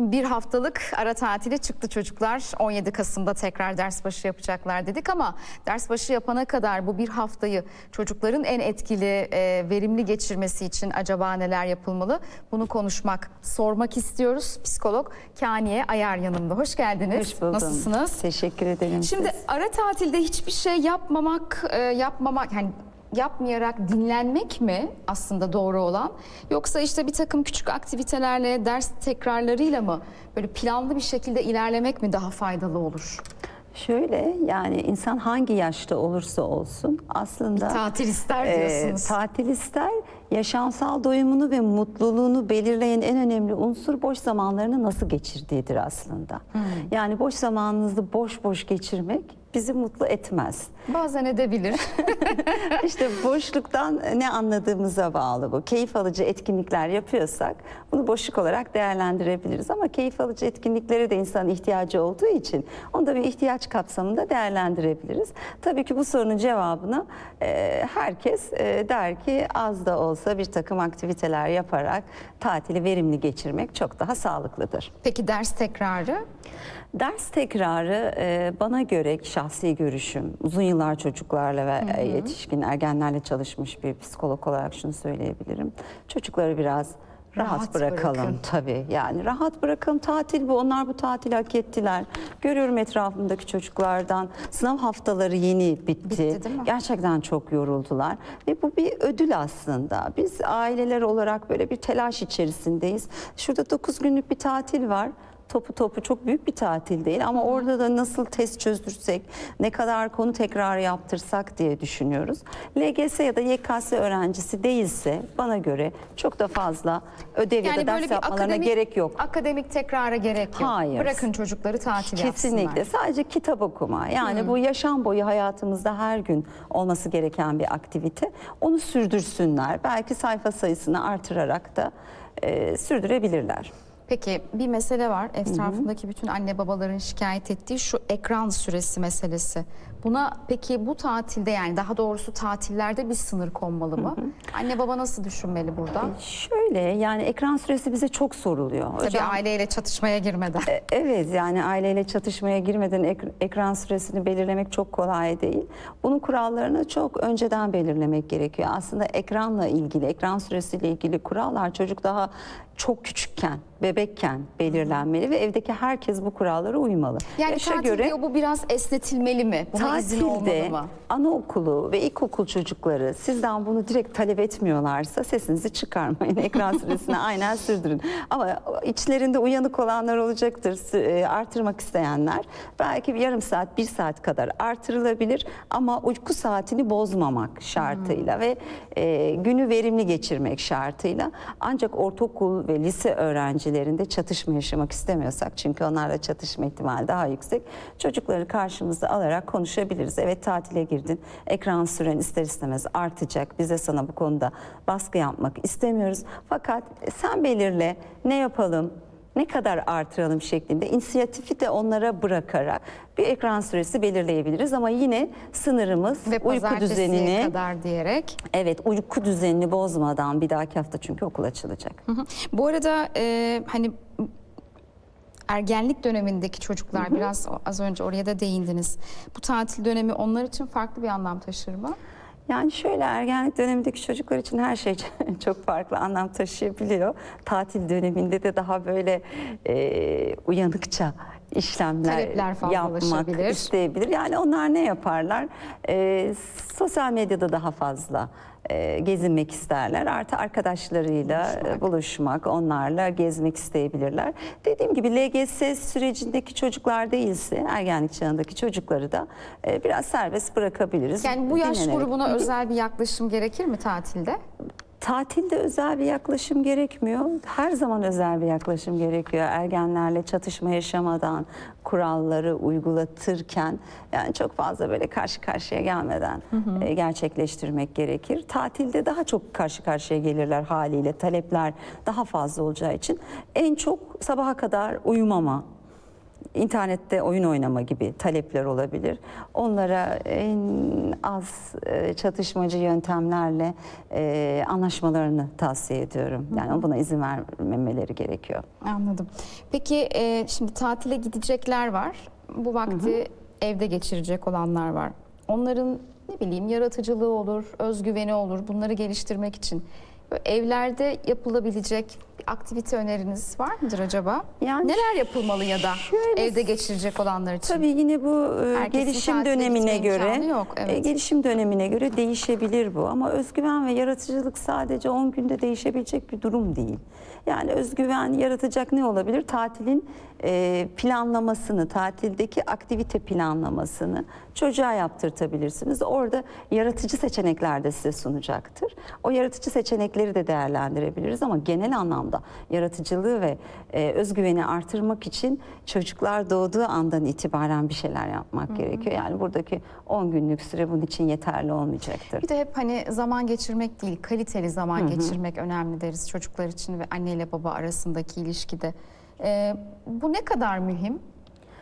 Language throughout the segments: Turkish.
Şimdi bir haftalık ara tatile çıktı çocuklar. 17 Kasım'da tekrar ders başı yapacaklar dedik ama ders başı yapana kadar bu bir haftayı çocukların en etkili, e, verimli geçirmesi için acaba neler yapılmalı? Bunu konuşmak, sormak istiyoruz. Psikolog Kaniye Ayar yanımda. Hoş geldiniz. Hoş buldum. Nasılsınız? Teşekkür ederim. Şimdi siz. ara tatilde hiçbir şey yapmamak, e, yapmamak yani yapmayarak dinlenmek mi aslında doğru olan yoksa işte bir takım küçük aktivitelerle ders tekrarlarıyla mı böyle planlı bir şekilde ilerlemek mi daha faydalı olur? Şöyle yani insan hangi yaşta olursa olsun aslında Tatil ister e, diyorsunuz. tatil ister. Yaşamsal doyumunu ve mutluluğunu belirleyen en önemli unsur boş zamanlarını nasıl geçirdiğidir aslında. Hmm. Yani boş zamanınızı boş boş geçirmek bizi mutlu etmez. Bazen edebilir. İşte boşluktan ne anladığımıza bağlı bu. Keyif alıcı etkinlikler yapıyorsak bunu boşluk olarak değerlendirebiliriz. Ama keyif alıcı etkinliklere de insanın ihtiyacı olduğu için onu da bir ihtiyaç kapsamında değerlendirebiliriz. Tabii ki bu sorunun cevabını e, herkes e, der ki az da olsa bir takım aktiviteler yaparak tatili verimli geçirmek çok daha sağlıklıdır. Peki ders tekrarı? Ders tekrarı e, bana göre şahsi görüşüm, uzun yıllar çocuklarla ve e, yetişkin ergenlerle çalışmış bir psikolog olarak şunu söyleyebilirim. Çocukları biraz rahat, Rahat bırakalım bırakın. tabii. Yani rahat bırakalım. Tatil bu. Onlar bu tatili hak ettiler. Görüyorum etrafımdaki çocuklardan. Sınav haftaları yeni bitti. Bitti, değil mi? Gerçekten çok yoruldular ve bu bir ödül aslında. Biz aileler olarak böyle bir telaş içerisindeyiz. Şurada 9 günlük bir tatil var. Topu topu çok büyük bir tatil değil ama orada da nasıl test çözdürsek, ne kadar konu tekrarı yaptırsak diye düşünüyoruz. LGS ya da YKS öğrencisi değilse bana göre çok da fazla ödev ya da ders yapmalarına gerek yok. Akademik tekrara gerek yok. Hayır. Bırakın çocukları tatil Kesinlikle. yapsınlar. Sadece kitap okuma. Yani bu yaşam boyu hayatımızda her gün olması gereken bir aktivite. Onu sürdürsünler. Belki sayfa sayısını artırarak da e, sürdürebilirler. Peki bir mesele var. Etrafındaki bütün anne babaların şikayet ettiği şu ekran süresi meselesi. Buna peki bu tatilde yani daha doğrusu tatillerde bir sınır konmalı mı? Anne baba nasıl düşünmeli burada? Şöyle yani ekran süresi bize çok soruluyor. Tabii Hocam, aileyle çatışmaya girmeden. e, Evet yani aileyle çatışmaya girmeden ek- ekran süresini belirlemek çok kolay değil. Bunun kurallarını çok önceden belirlemek gerekiyor. Aslında ekranla ilgili, ekran süresiyle ilgili kurallar çocuk daha çok küçükken, bebekken belirlenmeli ve evdeki herkes bu kurallara uymalı. Yani Yaşa tatil diyor bu biraz esnetilmeli mi? Buna izin olmalı Tatilde mı? anaokulu ve ilkokul çocukları sizden bunu direkt talep etmiyorlarsa sesinizi çıkarmayın. Ekran süresini aynen sürdürün. Ama içlerinde uyanık olanlar olacaktır. E, Artırmak isteyenler belki bir yarım saat, bir saat kadar artırılabilir ama uyku saatini bozmamak şartıyla ve e, günü verimli geçirmek şartıyla. Ancak ortaokul ve lise öğrencilerinde çatışma yaşamak istemiyorsak çünkü onlarla çatışma ihtimali daha yüksek. Çocukları karşımıza alarak konuşabiliriz. Evet tatile girdin. Ekran süren ister istemez artacak. Biz de sana bu konuda baskı yapmak istemiyoruz. Fakat sen belirle ne yapalım? Ne kadar artıralım şeklinde inisiyatifi de onlara bırakarak bir ekran süresi belirleyebiliriz ama yine sınırımız Ve uyku düzenini kadar diyerek. evet uyku düzenini bozmadan bir dahaki hafta çünkü okul açılacak. Hı hı. Bu arada e, hani ergenlik dönemindeki çocuklar biraz o- az önce oraya da değindiniz. Bu tatil dönemi onlar için farklı bir anlam taşır mı? Yani şöyle ergenlik dönemindeki çocuklar için her şey çok farklı anlam taşıyabiliyor. Tatil döneminde de daha böyle e, uyanıkça işlemler yapmak isteyebilir. Yani onlar ne yaparlar? E, sosyal medyada daha fazla e, gezinmek isterler. Artı arkadaşlarıyla e, buluşmak, onlarla gezmek isteyebilirler. Dediğim gibi LGS sürecindeki çocuklar değilse ergenlik çağındaki çocukları da e, biraz serbest bırakabiliriz. Yani bu yaş Dinlenerek. grubuna özel bir yaklaşım gerekir mi tatilde? Tatilde özel bir yaklaşım gerekmiyor. Her zaman özel bir yaklaşım gerekiyor. Ergenlerle çatışma yaşamadan, kuralları uygulatırken yani çok fazla böyle karşı karşıya gelmeden e, gerçekleştirmek gerekir. Tatilde daha çok karşı karşıya gelirler haliyle. Talepler daha fazla olacağı için en çok sabaha kadar uyumama internette oyun oynama gibi talepler olabilir. Onlara en az e, çatışmacı yöntemlerle e, anlaşmalarını tavsiye ediyorum. Yani buna izin vermemeleri gerekiyor. Anladım. Peki e, şimdi tatile gidecekler var. Bu vakti evde geçirecek olanlar var. Onların ne bileyim yaratıcılığı olur, özgüveni olur. Bunları geliştirmek için evlerde yapılabilecek bir aktivite öneriniz var mıdır acaba? Yani Neler yapılmalı ya da şöyle- evde geçirecek olanlar için? Tabii yine bu e, gelişim dönemine göre yok, evet. e, gelişim dönemine göre değişebilir bu ama özgüven ve yaratıcılık sadece 10 günde değişebilecek bir durum değil. Yani özgüven yaratacak ne olabilir? Tatilin e, planlamasını, tatildeki aktivite planlamasını çocuğa yaptırtabilirsiniz. Orada yaratıcı seçenekler de size sunacaktır. O yaratıcı seçenekleri de değerlendirebiliriz ama genel anlamda yaratıcılığı ve e, özgüveni artırmak için çocuklar doğduğu andan itibaren bir şeyler yapmak gerekiyor. Yani buradaki 10 günlük süre bunun için yeterli olmayacaktır. Bir de hep hani zaman geçirmek değil, kaliteli zaman geçirmek önemli deriz çocuklar için ve anne ile baba arasındaki ilişkide. Ee, bu ne kadar mühim?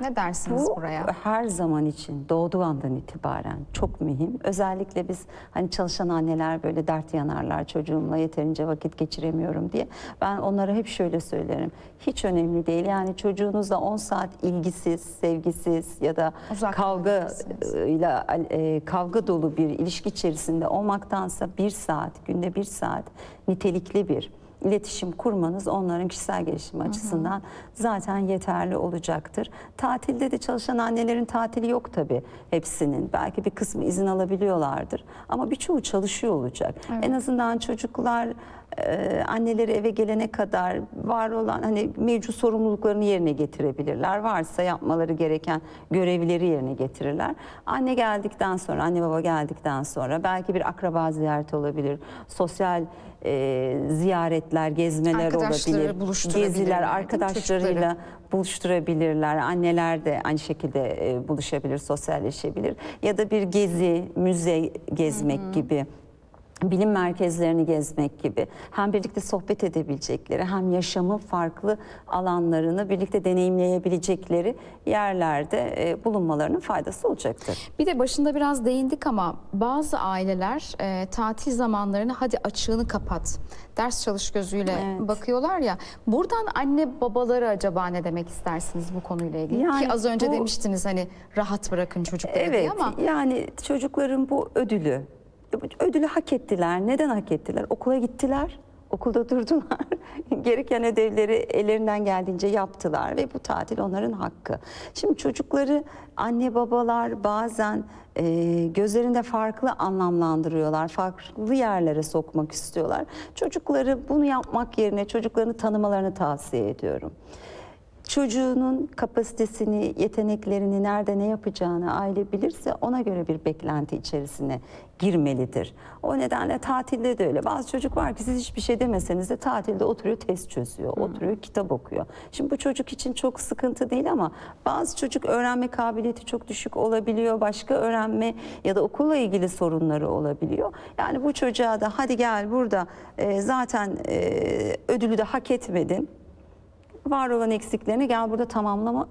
Ne dersiniz Bu buraya? her zaman için doğduğu andan itibaren çok mühim. Özellikle biz hani çalışan anneler böyle dert yanarlar çocuğumla yeterince vakit geçiremiyorum diye. Ben onlara hep şöyle söylerim. Hiç önemli değil. Yani çocuğunuzla 10 saat ilgisiz, sevgisiz ya da Uzak kavga kalabilirsiniz. ile e, kavga dolu bir ilişki içerisinde olmaktansa bir saat, günde bir saat nitelikli bir iletişim kurmanız onların kişisel gelişimi açısından zaten yeterli olacaktır. Tatilde de çalışan annelerin tatili yok tabii hepsinin. Belki bir kısmı izin alabiliyorlardır ama birçoğu çalışıyor olacak. En azından çocuklar e, anneleri eve gelene kadar var olan hani mevcut sorumluluklarını yerine getirebilirler. Varsa yapmaları gereken görevleri yerine getirirler. Anne geldikten sonra, anne baba geldikten sonra belki bir akraba ziyareti olabilir. Sosyal e, ziyaretler, gezmeler olabilir. Geziler arkadaşlarıyla çocukları? buluşturabilirler. Anneler de aynı şekilde e, buluşabilir, sosyalleşebilir. Ya da bir gezi, müze gezmek gibi bilim merkezlerini gezmek gibi hem birlikte sohbet edebilecekleri hem yaşamın farklı alanlarını birlikte deneyimleyebilecekleri yerlerde e, bulunmalarının faydası olacaktır. Bir de başında biraz değindik ama bazı aileler e, tatil zamanlarını hadi açığını kapat, ders çalış gözüyle Evet. bakıyorlar ya. Buradan anne babaları acaba ne demek istersiniz bu konuyla ilgili? Yani Ki az önce bu- demiştiniz hani rahat bırakın çocukları diye Evet ama yani çocukların bu ödülü, ödülü hak ettiler. Neden hak ettiler? Okula gittiler. Okulda durdular. Gereken ödevleri ellerinden geldiğince yaptılar ve bu tatil onların hakkı. Şimdi çocukları anne babalar bazen e, gözlerinde farklı anlamlandırıyorlar. Farklı yerlere sokmak istiyorlar. Çocukları bunu yapmak yerine çocuklarını tanımalarını tavsiye ediyorum çocuğunun kapasitesini, yeteneklerini, nerede ne yapacağını aile bilirse ona göre bir beklenti içerisine girmelidir. O nedenle tatilde de öyle. Bazı çocuk var ki siz hiçbir şey demeseniz de tatilde oturuyor test çözüyor, oturuyor kitap okuyor. Şimdi bu çocuk için çok sıkıntı değil ama bazı çocuk öğrenme kabiliyeti çok düşük olabiliyor. Başka öğrenme ya da okulla ilgili sorunları olabiliyor. Yani bu çocuğa da hadi gel burada e, zaten e, ödülü de hak etmedin var olan eksiklerini gel burada tamamlama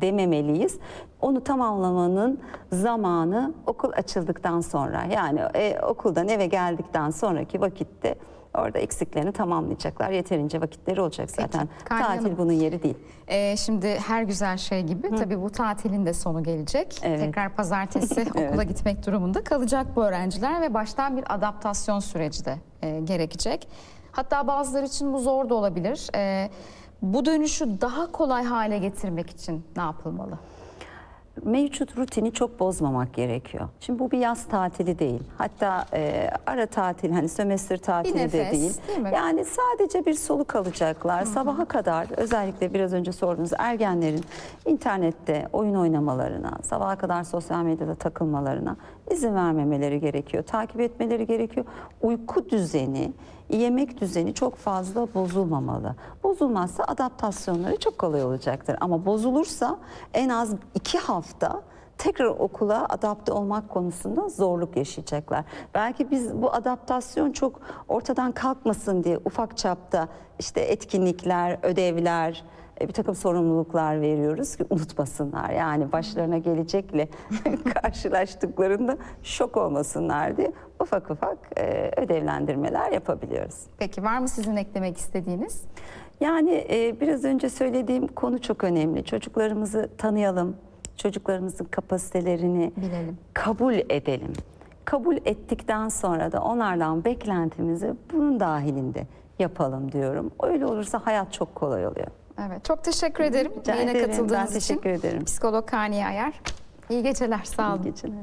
dememeliyiz. Onu tamamlamanın zamanı okul açıldıktan sonra yani e, okuldan eve geldikten sonraki vakitte orada eksiklerini tamamlayacaklar. Yeterince vakitleri olacak zaten. Kayhan Tatil Hanım. bunun yeri değil. Ee, şimdi her güzel şey gibi tabii bu tatilin de sonu gelecek. Evet. Tekrar pazartesi okula gitmek durumunda kalacak bu öğrenciler ve baştan bir adaptasyon süreci de e, gerekecek. Hatta bazıları için bu zor da olabilir. E, bu dönüşü daha kolay hale getirmek için ne yapılmalı? Mevcut rutini çok bozmamak gerekiyor. Şimdi bu bir yaz tatili değil. Hatta e, ara tatil hani sömestr tatili de nefes, değil. değil mi? Yani sadece bir soluk alacaklar. Sabaha kadar özellikle biraz önce sorduğunuz ergenlerin internette oyun oynamalarına, sabaha kadar sosyal medyada takılmalarına izin vermemeleri gerekiyor. Takip etmeleri gerekiyor. Uyku düzeni, yemek düzeni çok fazla bozulmamalı. Bozulmazsa adaptasyonları çok kolay olacaktır. Ama bozulursa en az iki hafta tekrar okula adapte olmak konusunda zorluk yaşayacaklar. Belki biz bu adaptasyon çok ortadan kalkmasın diye ufak çapta işte etkinlikler, ödevler, e, bir takım sorumluluklar veriyoruz ki unutmasınlar. Yani başlarına gelecekle karşılaştıklarında şok olmasınlar diye ufak ufak e, ödevlendirmeler yapabiliyoruz. Peki var mı sizin eklemek istediğiniz? Yani e, biraz önce söylediğim konu çok önemli. Çocuklarımızı tanıyalım, çocuklarımızın kapasitelerini Bilelim. kabul edelim. Kabul ettikten sonra da onlardan beklentimizi bunun dahilinde yapalım diyorum. Öyle olursa hayat çok kolay oluyor. Evet. Çok teşekkür ederim Rica yayına ederim. katıldığınız Ben için. teşekkür ederim. Psikolog Kaniye Ayar. İyi geceler. Sağ olun. İyi geceler.